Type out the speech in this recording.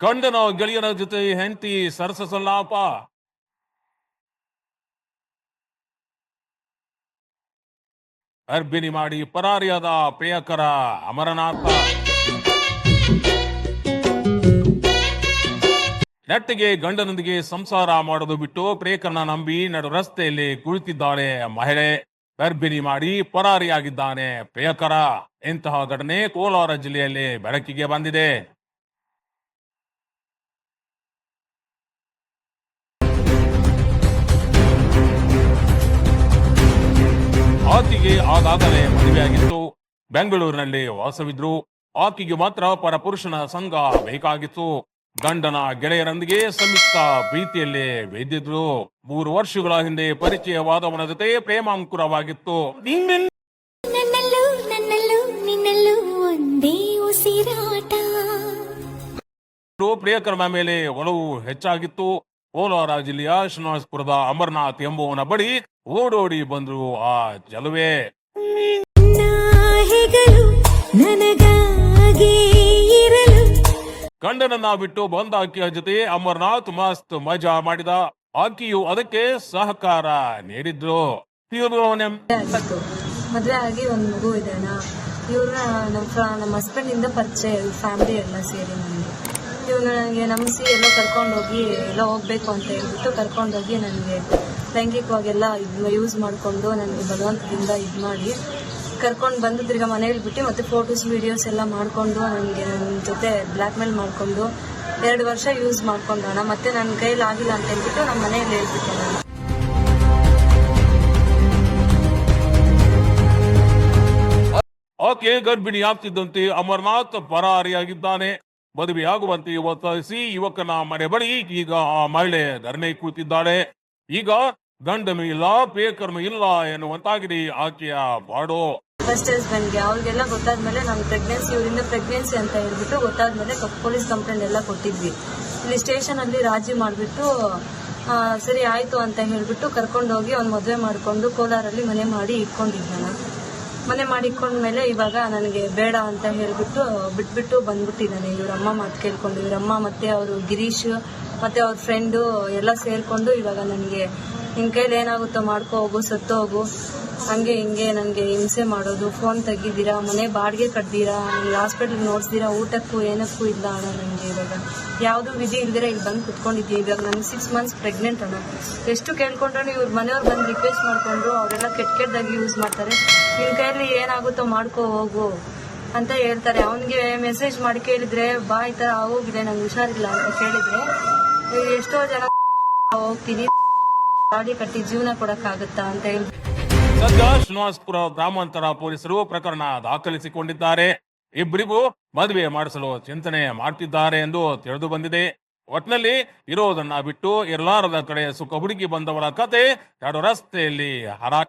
ಗಂಡನ ಗೆಳೆಯರ ಜೊತೆ ಹೆಂಡತಿ ಸರಸಸಲಾಪ ಅರ್ಬಿನಿ ಮಾಡಿ ಪರಾರಿಯಾದ ಪ್ರಿಯಕರ ಅಮರನಾಥ. ನೆಟ್ಟಿಗೆ ಗಂಡನೊಂದಿಗೆ ಸಂಸಾರ ಮಾಡೋದು ಬಿಟ್ಟು ಪ್ರೇಕರನ ನಂಬಿ ನಡು ರಸ್ತೆಯಲ್ಲಿ ಕುಳಿತಿದ್ದಾಳೆ ಮಹಿಳೆ. ಗರ್ಭಿಣಿ ಮಾಡಿ ಪರಾರಿಯಾಗಿದ್ದಾನೆ ಪ್ರಿಯಕರ. ಇಂತಹ ಘಟನೆ ಕೋಲಾರ ಜಿಲ್ಲೆಯಲ್ಲಿ ಬೆಳಕಿಗೆ ಬಂದಿದೆ. ಆಕೆಗೆ ಆಗಾಗಲೇ ಮದುವೆಯಾಗಿತ್ತು. ಬೆಂಗಳೂರಿನಲ್ಲಿ ವಾಸವಿದ್ರು. ಆಕೆಗೆ ಮಾತ್ರ ಪರಪುರುಷನ ಸಂಘ ಬೇಕಾಗಿತ್ತು. ಗಂಡನ ಗೆಳೆಯರೊಂದಿಗೆ ಸಂಯುಕ್ತ ಪ್ರೀತಿಯಲ್ಲಿ ವೇದಿದ್ರು ಮೂರು ವರ್ಷಗಳ ಹಿಂದೆ ಪರಿಚಯವಾದವನ ಜೊತೆ ಪ್ರೇಮಾಂಕುರವಾಗಿತ್ತು. ಪ್ರಿಯಕರ್ಮ ಮೇಲೆ ಒಲವು ಹೆಚ್ಚಾಗಿತ್ತು. ಕೋಲಾರ ಜಿಲ್ಲೆಯ ಶ್ರೀನಿವಾಸಪುರದ ಅಮರನಾಥ್ ಎಂಬುವನ ಬಳಿ ಓಡೋಡಿ ಬಂದ್ರು ಆ ಜಲುವೆ. ಗಂಡನನ್ನ ಬಿಟ್ಟು ಬಂದ ಆಕೆಯ ಜೊತೆ ಅಮರನಾಥ್ ಮಸ್ತ್ ಮಜಾ ಮಾಡಿದ. ಆಕೆಯು ಅದಕ್ಕೆ ಸಹಕಾರ ನೀಡಿದ್ರು. ಮದುವೆ ಆಗಿ ಒಂದು ಮಗು ಇದೆ ಇವ್ರ ಇವ್ರನ್ನ ನಮ್ಮ ಹಸ್ಬೆಂಡ್ ಇಂದ ಪರಿಚಯ ಫ್ಯಾಮಿಲಿ ಎಲ್ಲ ಸೇರಿ ನನಗೆ ಇವ್ರು ನನಗೆ ನಂಬಿಸಿ ಎಲ್ಲೋ ಕರ್ಕೊಂಡೋಗಿ ಎಲ್ಲ ಹೋಗ್ಬೇಕು ಅಂತ ಹೇಳ್ಬಿಟ್ಟು ಕರ್ಕೊಂಡೋಗಿ ನನಗೆ ಲೈಂಗಿಕವಾಗೆಲ್ಲ ಇದನ್ನ ಯೂಸ್ ಮಾಡಿಕೊಂಡು ನನಗೆ ಭಗವಂತದಿಂದ ಇದು ಮಾಡಿ ಕರ್ಕೊಂಡು ಬಂದು ತಿರ್ಗ ಮನೇಲಿ ಬಿಟ್ಟು ಮತ್ತೆ ಫೋಟೋಸ್ ವೀಡಿಯೋಸ್ ಎಲ್ಲ ಮಾಡಿಕೊಂಡು ನನಗೆ ನನ್ನ ಜೊತೆ ಬ್ಲ್ಯಾಕ್ ಮೇಲ್ ಮಾಡಿಕೊಂಡು ಎರಡು ವರ್ಷ ಯೂಸ್ ಮಾಡ್ಕೊಂಡೋಣ ಮತ್ತೆ ನನ್ನ ಕೈಲಿ ಆಗಿಲ್ಲ ಅಂತ ಹೇಳ್ಬಿಟ್ಟು ನಮ್ಮ ಮನೆಯಲ್ಲಿ ಹೇಳ್ಬಿಟ್ಟು ನಾನು ಗರ್ಭಿಣಿ ಗರ್ಭಿಣಿಯಾಗ್ತಿದ್ದಂತೆ ಅಮರನಾಥ್ ಪರಾರಿಯಾಗಿದ್ದಾನೆ. ಮದುವೆಯಾಗುವಂತೆ ಒತ್ತಾಯಿಸಿ ಯುವಕನ ಮನೆ ಬಳಿ ಈಗ ಆ ಮಹಿಳೆ ಧರಣಿ ಕೂತಿದ್ದಾಳೆ. ಈಗ ಗಂಡನು ಇಲ್ಲ ಪೇಕರ್ಮ ಇಲ್ಲ ಎನ್ನುವಂತಾಗಿದೆ ಆಕೆಯ ಬಾಡೋ ಫಸ್ಟ್ ಹಸ್ಬೆಂಡ್ಗೆ ಅವ್ರಿಗೆಲ್ಲ ಗೊತ್ತಾದ್ಮೇಲೆ ನಾನು ಪ್ರೆಗ್ನೆನ್ಸಿ ಇವರಿಂದ ಪ್ರೆಗ್ನೆನ್ಸಿ ಅಂತ ಹೇಳ್ಬಿಟ್ಟು ಗೊತ್ತಾದ್ಮೇಲೆ ಪೊಲೀಸ್ ಕಂಪ್ಲೇಂಟ್ ಎಲ್ಲ ಕೊಟ್ಟಿದ್ವಿ. ಇಲ್ಲಿ ಸ್ಟೇಷನ್ ಅಲ್ಲಿ ರಾಜಿ ಮಾಡಿಬಿಟ್ಟು ಸರಿ ಆಯ್ತು ಅಂತ ಹೇಳ್ಬಿಟ್ಟು ಕರ್ಕೊಂಡೋಗಿ ಅವ್ನು ಮದುವೆ ಮಾಡಿಕೊಂಡು ಕೋಲಾರಲ್ಲಿ ಮನೆ ಮಾಡಿ ಇಟ್ಕೊಂಡಿದ್ದಾನ. ಮನೆ ಮಾಡಿಕೊಂಡ್ಮೇಲೆ ಇವಾಗ ನನಗೆ ಬೇಡ ಅಂತ ಹೇಳಿಬಿಟ್ಟು ಬಿಟ್ಬಿಟ್ಟು ಬಂದ್ಬಿಟ್ಟಿದ್ದಾನೆ ಇವ್ರ ಅಮ್ಮ ಮಾತು ಕೇಳ್ಕೊಂಡು, ಇವರಮ್ಮ ಮತ್ತೆ ಅವರು ಗಿರೀಶ್, ಮತ್ತೆ ಅವ್ರ ಫ್ರೆಂಡು ಎಲ್ಲ ಸೇರ್ಕೊಂಡು ಇವಾಗ ನನಗೆ ನಿನ್ ಕೈಲಿ ಏನಾಗುತ್ತೋ ಮಾಡ್ಕೋ, ಹೋಗು, ಸತ್ತು ಹೋಗು. ಹಂಗೆ, ಹಿಂಗೆ ನನಗೆ ಹಿಂಸೆ ಮಾಡೋದು. ಫೋನ್ ತೆಗಿದ್ದೀರಾ ಮನೆ ಬಾಡಿಗೆ ಕಟ್ತೀರಾ ನನಗೆ ಹಾಸ್ಪಿಟ್ಲ್ ನೋಡ್ಸ್ದಿರಾ? ಊಟಕ್ಕೂ, ಏನಕ್ಕೂ ಇಲ್ಲ ಅಣ್ಣ ನನಗೆ ಇವಾಗ. ಯಾವುದು ವಿಧಿ ಇಲ್ದಿರ ಇಲ್ಲಿ ಬಂದು ಕುತ್ಕೊಂಡಿದ್ದೀನಿ. ಇವಾಗ ನನಗೆ ಸಿಕ್ಸ್ ಮಂತ್ಸ್ ಪ್ರೆಗ್ನೆಂಟ್ ಅಣ್ಣ. ಎಷ್ಟು ಕೇಳ್ಕೊಂಡ್ರೂ ಇವ್ರ ಮನೆಯವ್ರು ಬಂದು ರಿಕ್ವೆಸ್ಟ್ ಮಾಡಿಕೊಂಡ್ರು, ಅವರೆಲ್ಲ ಕೆಟ್ಟ ಕೆಟ್ಟದಾಗಿ ಯೂಸ್ ಮಾಡ್ತಾರೆ. ನಿನ್ನ ಕೈಲಿ ಏನಾಗುತ್ತೋ ಮಾಡ್ಕೋ, ಹೋಗು ಅಂತ ಹೇಳ್ತಾರೆ. ಅವನಿಗೆ ಮೆಸೇಜ್ ಮಾಡಿ ಕೇಳಿದ್ರೆ, ಬಾ ಈ ತರ ಹೋಗಿದೆ ನಂಗೆ ಹುಷಾರಿಲ್ಲ ಅಂತ ಕೇಳಿದ್ರೆ ಎಷ್ಟೋ ಜನ ಹೋಗ್ತೀನಿ, ಗಾಡಿ ಕಟ್ಟಿ ಜೀವನ ಕೊಡಕ್ಕಾಗುತ್ತಾ ಅಂತ ಹೇಳಿ ಸದ್ಯ ಶ್ರೀನಿವಾಸಪುರ ಗ್ರಾಮಾಂತರ ಪೊಲೀಸರು ಪ್ರಕರಣ ದಾಖಲಿಸಿಕೊಂಡಿದ್ದಾರೆ. ಇಬ್ಬರಿಗೂ ಮದುವೆ ಮಾಡಿಸಲು ಚಿಂತನೆ ಮಾಡ್ತಿದ್ದಾರೆ ಎಂದು ತಿಳಿದು ಬಂದಿದೆ. ಒಟ್ನಲ್ಲಿ ಇರೋದನ್ನ ಬಿಟ್ಟು ಇರಲಾರದ ಕಡೆ ಸುಖ ಹುಡುಗಿ ಬಂದವರ ಕತೆ ಎರಡು ರಸ್ತೆಯಲ್ಲಿ ಹರಾ